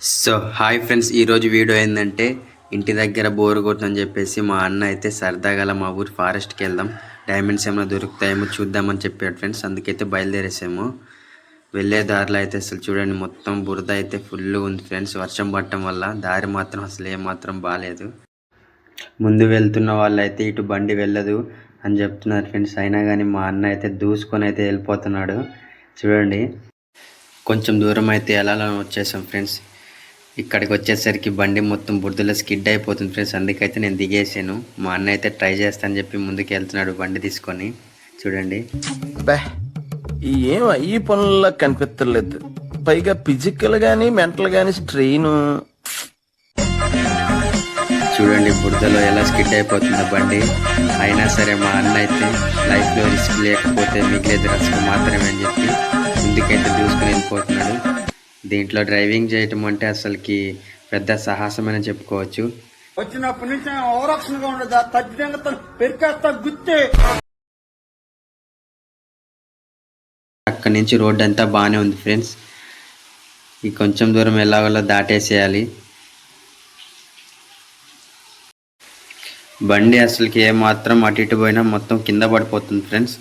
So hi friends ఈరోజు video ఏంటంటే ఇంటి దగ్గర బోర్ కొట్టని చెప్పేసి మా అన్న అయితే సరదాగా మా ఊరు ఫారెస్ట్కి వెళ్దాం. డైమండ్స్ ఏమైనా దొరుకుతాయేమో చూద్దామని చెప్పాడు ఫ్రెండ్స్. అందుకైతే బయలుదేరేసాము. వెళ్ళే దారిలో అయితే అసలు చూడండి మొత్తం బురద అయితే ఫుల్ ఉంది ఫ్రెండ్స్. వర్షం పడటం వల్ల దారి మాత్రం అసలు ఏమాత్రం బాగాలేదు ముందు వెళ్తున్న వాళ్ళు అయితే ఇటు బండి వెళ్ళదు అని చెప్తున్నారు ఫ్రెండ్స్. అయినా కానీ మా అన్న అయితే దూసుకొని అయితే వెళ్ళిపోతున్నాడు. చూడండి కొంచెం దూరం అయితే ఎలా వచ్చేసాం ఫ్రెండ్స్. ఇక్కడికి వచ్చేసరికి బండి మొత్తం బురదలో స్కిడ్ అయిపోతుంది ఫ్రెండ్స్. అందుకైతే నేను దిగేసాను మా అన్న అయితే ట్రై చేస్తానని చెప్పి ముందుకు వెళ్తున్నాడు బండి తీసుకొని. చూడండి. ఏం ఈ పనుల్లో కనిపించలేదు పైగా ఫిజికల్ గానీ మెంటల్ గానీ స్ట్రెయిన్ చూడండి బురదలో ఎలా స్కిడ్ అయిపోతుందో బండి. అయినా సరే మా అన్న అయితే లైఫ్లో రిస్క్ లేకపోతే మిగిలేదు రిస్క్ మాత్రమే అని చెప్పి ముందుకైతే దూసుకుని వెళ్ళిపోతున్నాడు. దీంట్లో డ్రైవింగ్ చేయటం అంటే అసలుకి పెద్ద సాహసమని చెప్పుకోవచ్చు. వచ్చినప్పటి నుంచి ఉండదు. పెరికేస్తా గుత్తే. అక్కడి నుంచి రోడ్ అంతా బాగానే ఉంది ఫ్రెండ్స్. ఈ కొంచెం దూరం ఎలాగోలా దాటేసేయాలి. బండి అసలుకి ఏమాత్రం అటు ఇటు పోయినా మొత్తం కింద పడిపోతుంది ఫ్రెండ్స్.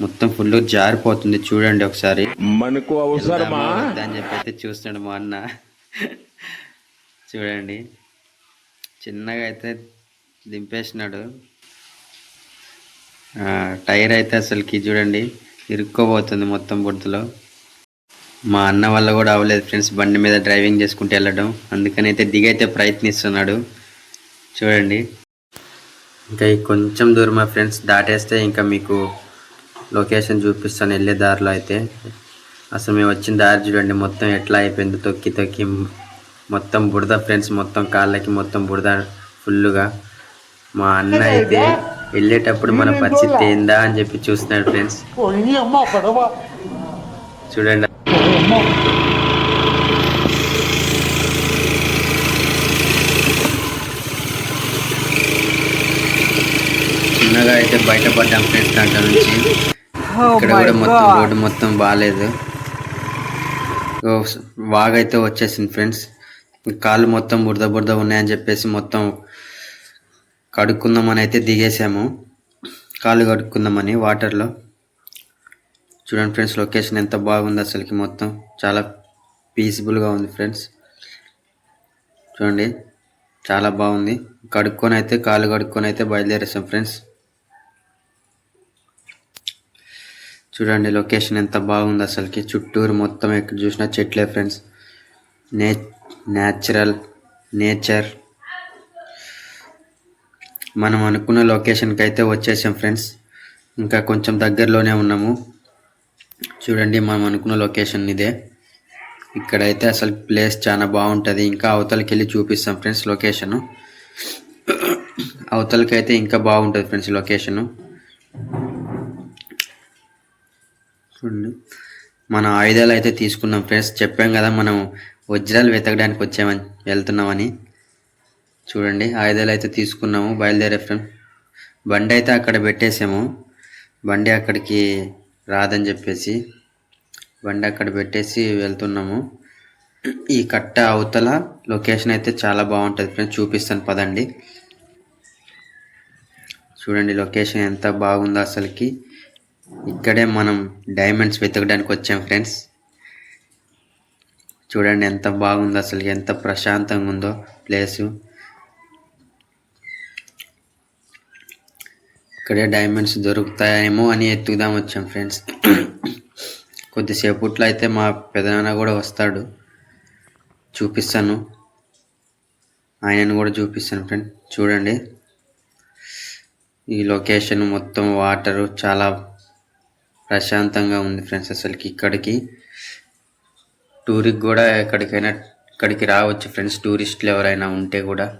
మొత్తం ఫుల్ జారిపోతుంది. చూడండి ఒకసారి. మనకు అవసరమా? అని చెప్పి అయితే చూస్తున్నాడు మా అన్న. చూడండి. చిన్నగా అయితే దింపేసినాడు. టైర్ అయితే అసలుకి చూడండి ఇరుక్కోబోతుంది మొత్తం బుడతలో మా అన్న వల్ల కూడా అవ్వలేదు ఫ్రెండ్స్ బండి మీద డ్రైవింగ్ చేసుకుంటూ వెళ్ళడం. అందుకని అయితే దిగైతే ప్రయత్నిస్తున్నాడు. చూడండి. ఇంకా కొంచెం దూరం మా ఫ్రెండ్స్ దాటేస్తే ఇంకా మీకు లొకేషన్ చూపిస్తాను వెళ్ళే దారిలో అయితే. అసలు మేము వచ్చిన దారి చూడండి మొత్తం ఎట్లా అయిపోయింది తొక్కి తొక్కి మొత్తం బురద ఫ్రెండ్స్ మొత్తం కాళ్ళకి మొత్తం బురద ఫుల్లుగా మా అన్న అయితే వెళ్ళేటప్పుడు మన పరిస్థితి ఏందా అని చెప్పి చూస్తున్నాడు ఫ్రెండ్స్ చూడండి. చిన్నగా అయితే బయటపడ్డాం ఫ్రెండ్స్ దాంట్లో నుంచి. ఇక్కడ కూడా మొత్తం రోడ్డు మొత్తం బాగాలేదు వాగైతే వచ్చేసింది ఫ్రెండ్స్. కాళ్ళు మొత్తం బురద బురద ఉన్నాయని చెప్పేసి మొత్తం కడుక్కుందామని అయితే దిగేసాము. కాళ్ళు కడుక్కుందామని వాటర్లో. చూడండి ఫ్రెండ్స్ లొకేషన్ ఎంత బాగుంది అసలుకి మొత్తం. చాలా పీస్ఫుల్గా ఉంది ఫ్రెండ్స్. చూడండి చాలా బాగుంది. కడుక్కొని అయితే కాళ్ళు కడుక్కొని అయితే బయలుదేరేసాం ఫ్రెండ్స్. చూడండి లొకేషన్ ఎంత బాగుంది అసలుకి. చుట్టూరు మొత్తం ఎక్కడ చూసినా చెట్లే ఫ్రెండ్స్ నే న్యాచురల్ నేచర్ మనం అనుకున్న లొకేషన్కి అయితే వచ్చేసాం ఫ్రెండ్స్ ఇంకా కొంచెం దగ్గరలోనే ఉన్నాము. చూడండి మనం అనుకున్న లొకేషన్ ఇదే. ఇక్కడైతే అసలు ప్లేస్ చాలా బాగుంటుంది. ఇంకా అవతలకి వెళ్ళి చూపిస్తాం ఫ్రెండ్స్ లొకేషను అవతలకైతే అయితే ఇంకా బాగుంటుంది ఫ్రెండ్స్ లొకేషను చూడండి మన ఆయుధాలు అయితే తీసుకున్నాం ఫ్రెండ్స్. చెప్పాం కదా మనం వజ్రాలు వెతకడానికి వచ్చామని వెళ్తున్నామని. చూడండి ఆయుధాలు అయితే తీసుకున్నాము బయలుదేరే ఫ్రెండ్. బండి అయితే అక్కడ పెట్టేసాము. బండి అక్కడికి రాదని చెప్పేసి బండి అక్కడ పెట్టేసి వెళ్తున్నాము. ఈ కట్ట అవతల లొకేషన్ అయితే చాలా బాగుంటుంది ఫ్రెండ్స్. చూపిస్తాను పదండి. చూడండి లొకేషన్ ఎంత బాగుందో అసలుకి. ఇక్కడే మనం డైమండ్స్ వెతకడానికి వచ్చాం ఫ్రెండ్స్ చూడండి ఎంత బాగుందో అసలు ఎంత ప్రశాంతంగా ఉందో ప్లేసు. ఇక్కడే డైమండ్స్ దొరుకుతాయేమో అని ఎత్తుకుదాం వచ్చాం ఫ్రెండ్స్ కొద్దిసేపట్లో అయితే మా పెదనాన్న కూడా వస్తాడు. చూపిస్తాను. ఆయనను కూడా చూపిస్తాను ఫ్రెండ్ చూడండి. ఈ లొకేషన్ మొత్తం వాటరు చాలా ప్రశాంతంగా ఉంది ఫ్రెండ్స్ అసలుకి ఇక్కడికి. టూర్కి కూడా ఎక్కడికైనా ఇక్కడికి రావచ్చు ఫ్రెండ్స్ టూరిస్టులు ఎవరైనా ఉంటే కూడా.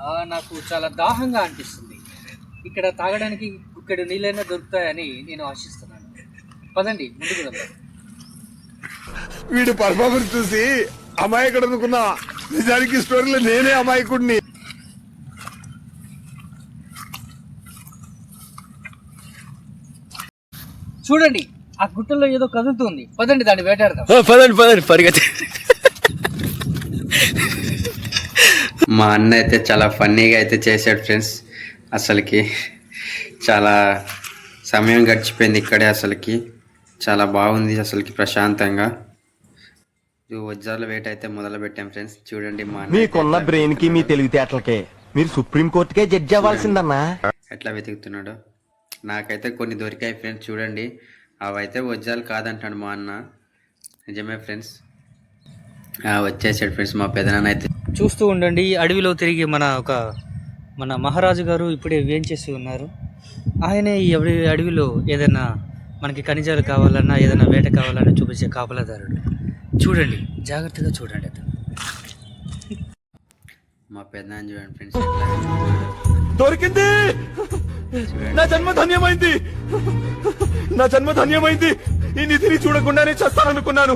ఆ, నాకు చాలా దాహంగా అనిపిస్తుంది. ఇక్కడ తాగడానికి ఇక్కడ నీళ్ళైనా దొరుకుతాయని నేను ఆశిస్తున్నాను. పదండి ముందుకు వెళ్దాం. వీడి పర్ఫార్మెన్స్ చూసి అమాయకుడు అనుకున్నా. నిజానికి స్టోరీలో నేనే అమాయకుడిని. చూడండి ఆ గుట్టలో ఏదో కదులుతుంది. పదండి దాన్ని వేటాడదాం. పదండి పదండి పరిగెత్తి. మా అన్న అయితే చాలా ఫన్నీగా అయితే చేశాడు ఫ్రెండ్స్. అసలుకి చాలా సమయం గడిచిపోయింది ఇక్కడే అసలుకి. చాలా బాగుంది అసలుకి ప్రశాంతంగా. వజ్రాల వేట అయితే మొదలు పెట్టాం ఫ్రెండ్స్. చూడండి మా మీకున్న బ్రెయిన్కి మీ తెలివితేటలకే. మీరు సుప్రీం కోర్టుకే జడ్జి అవ్వాల్సిందన్నా. ఎట్లా వెతుకుతున్నాడు. నాకైతే కొన్ని దొరికాయి ఫ్రెండ్స్ చూడండి. అవైతే వజ్రాలు కాదంటాడు మా అన్న. నిజమే ఫ్రెండ్స్. వచ్చేసాడు ఫ్రెండ్స్ మా పెదనాన్న అయితే. చూస్తూ ఉండండి అడవిలో తిరిగి మన ఒక మన మహారాజు గారు ఇప్పుడే వేంచేసి ఉన్నారు. ఆయనే ఈ అడవి అడవిలో ఏదైనా మనకి ఖనిజాలు కావాలన్నా ఏదైనా వేట కావాలన్నా చూపించే కాపలాదారుడు. చూడండి జాగ్రత్తగా చూడండి అతను. మా పెదనాన్న చూడండి ఫ్రెండ్స్. దొరికింది! నా జన్మ ధన్యమైంది! నా జన్మ ధన్యమైంది! ఈ నిధిని చూడకుండానే చేస్తాననుకున్నాను.